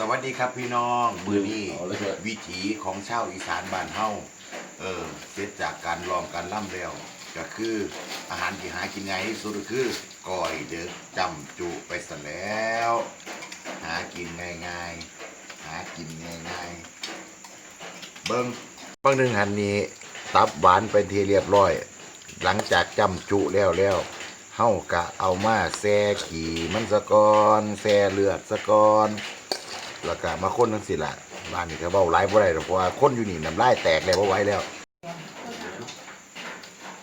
สวัสดีครับพี่น้องมือนี้เอาเลยเถอะวิถีของชาวอีสานบ้านเฮาเออเสร็จจากการลองการล่ำแล้วก็คืออาหารที่หากินง่ายที่สุดก็คือก้อยเด็กจำจุไปซะแล้ว หากินง่ายๆ หากินง่ายๆ เบิ้งเบิ้งหนึ่งหันนี้ ตับหวานเป็นทีเรียบร้อย หลังจากจำจุแล้วแล้วเฮากะเอามาแซ่ขี่มันสะกอนแซ่เลือดสะกอน แล้วก็มาคนทั้งสิละบ้านนี่ก็เบ้าหลายบ่ได้หรอกเพราะว่าคนอยู่นี่น้ำลายแตกแล้วบ่ไหวแล้ว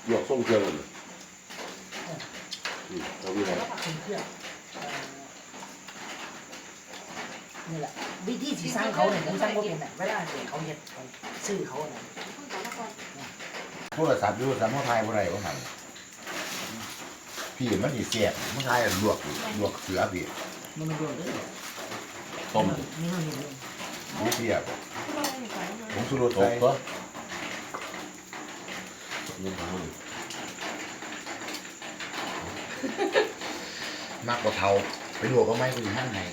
หยอกส่งเครื่องเลยอืมเอาวิธีแล้วก็เป็นเพื่อนเอ่อนี่แหละวิธีสีสร้างเขาเนี่ยผมสร้างว่าเป็นแบบเวลาเด็กเขาเห็ดเขาซื้อเขาเนี่ยโทรศัพท์อยู่สามารถถ่ายบ่ได้บ่หั่นพี่มันสิเสียบมันถ่ายลวกอยู่ลวกเสือพี่มันไม่โดนเลย ต้มนี่มันเห็นเลยนี่เสียบผมสุรสตใส่กก็ยังทำอยู่มากกว่าเทาไปลวกก็ไม่กูสิหั่นให้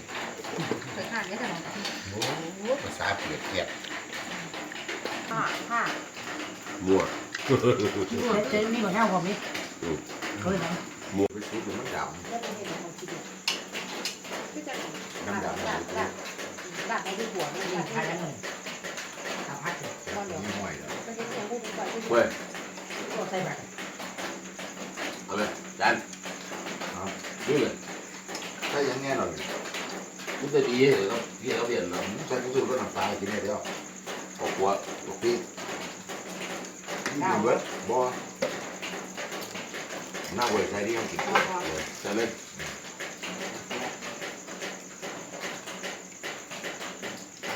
เคยขาดได้ขนมโอ้ภาษาเปียกเปียกผ้าผ้ามั่วเจ๊นี่มาแค่ความนี้อืมเขาเลยนะไปชุบมันดคือจะำน้ำดำดาดดาดดาดในที่หัวนี่นี่ดาดขายได้เลยสามพันเจ็ดนี่ห้อยแล้วก็จะเสียงผู้ดีกว่าที่เว้ยก็ใส่แบบเอาเลยจานเอาดูเลยใช่ยังแน่นอนคุณจะดีเหรอครับพี่เขาเรียนแล้วใช่กูสุรก็น้ำปลากินได้แล้วขอบคุณบอกพี่นี่กินเบิดบ่หน้าเว้ยใช่ที่เขากินเลยใช่เลยอืม